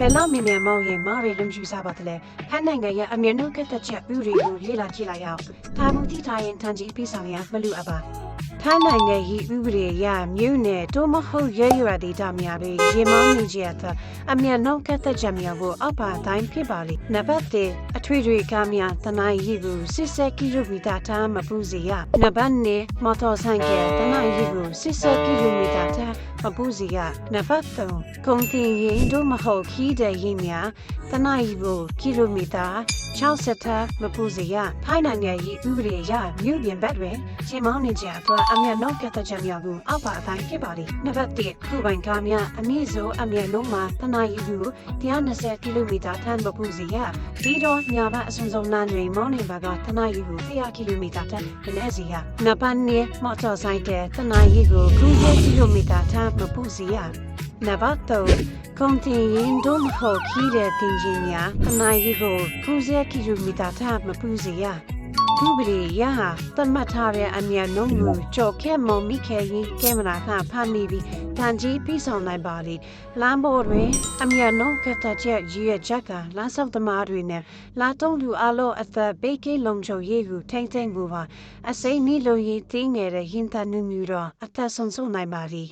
ဘယ်လောက်မြင်မြန်မောင်းရင်မားရီလုံယူစားပါတလဲဟန်နိုင်ငံရဲ့အမြင့်နှုတ်ကတဲ့ချက်ဥတွေကိုလေ့လာကြည့်လိုက်အောင်ဒါမှမဟုတ်ထားရင်ထန်ကြီးပြီးဆောင်ရမလူအပ်ပါ ထိုင်းနိုင်ငံဤဥပဒေအရမြို့နယ်တို့မဟုတ်ရဲရွာဒေသများပေရေမောင်းနေကြတဲ့အမြတ်နှုတ်ကတဲ့ချက်များကိုအောက်ပါတိုင်းဖြစ်ပါလေနံပါတ်1အထွေထွေကားများတနိုင်းရီကို60ကီလိုမီတာထားမပူစေရနံပါတ်2မော်တော်ဆိုင်ကယ်တနိုင်းရီကို60ကီလိုမီတာထားမပူစေရနံပါတ်3ကုန်တင်ရင်တို့မဟုတ်ခီးတဲ့ရင်များတနိုင်းကိုကီလိုမီတာ60ထားမပူစေရထိုင်းနိုင်ငံဤဥပဒေအရမြို့ပြင်ဘက်တွင်ချိန်မောင်းနေကြအတွက်အမြတ်နှုတ်ကတဲ့ချက်များကိုအောက်ပါတိုင်းဖြစ်ပါလေနံပါတ်1ခုပိုင်ကားများအမြင့်ဆုံးအမြတ်လုံးမှာတနိုင်းကို120ကီလိုမီတာထမ်းမပူစေရပြီးတော့ညာဘက်အစွန်ဆုံးနားတွင်မောင်းနေပါကတနိုင်းကို100ကီလိုမီတာထမ်းပြနေစေရနံပါတ်2မော်တော်ဆိုင်ကတနိုင်းကို90ကီလိုမီတာထမ်းမပူစေရနံပါတ်3ကုန်တင်ရင်တို့မဟုတ်ခီးတဲ့တင်ကြီးများတနိုင်းကို90ကီလိုမီတာထမ်းမပူစေရ ဥပဒေရဟာသတ်မှတ်ထားတဲ့အမြန်နှုန်းကိုကြော်ခဲမောင်မိခဲရင်ကင်မရာကဖမ်းမိပြီးတန်ကြီးပြီးဆောင်နိုင်ပါလေလမ်းပေါ်တွင်အမြန်နှုန်းကတချက်ရည်ရချက်ကလမ်းဆောက်သမားတွေနဲ့လာတုံးလူအလို့အသက်ဘေးကင်းလုံခြုံရေးကိုထိမ့်သိမ့်ကိုပါအစိမ့်နီလိုရေးတင်းငယ်တဲ့ရင်တန်နူမျိုးတော့အသက်ဆုံးဆုံးနိုင်ပါလေ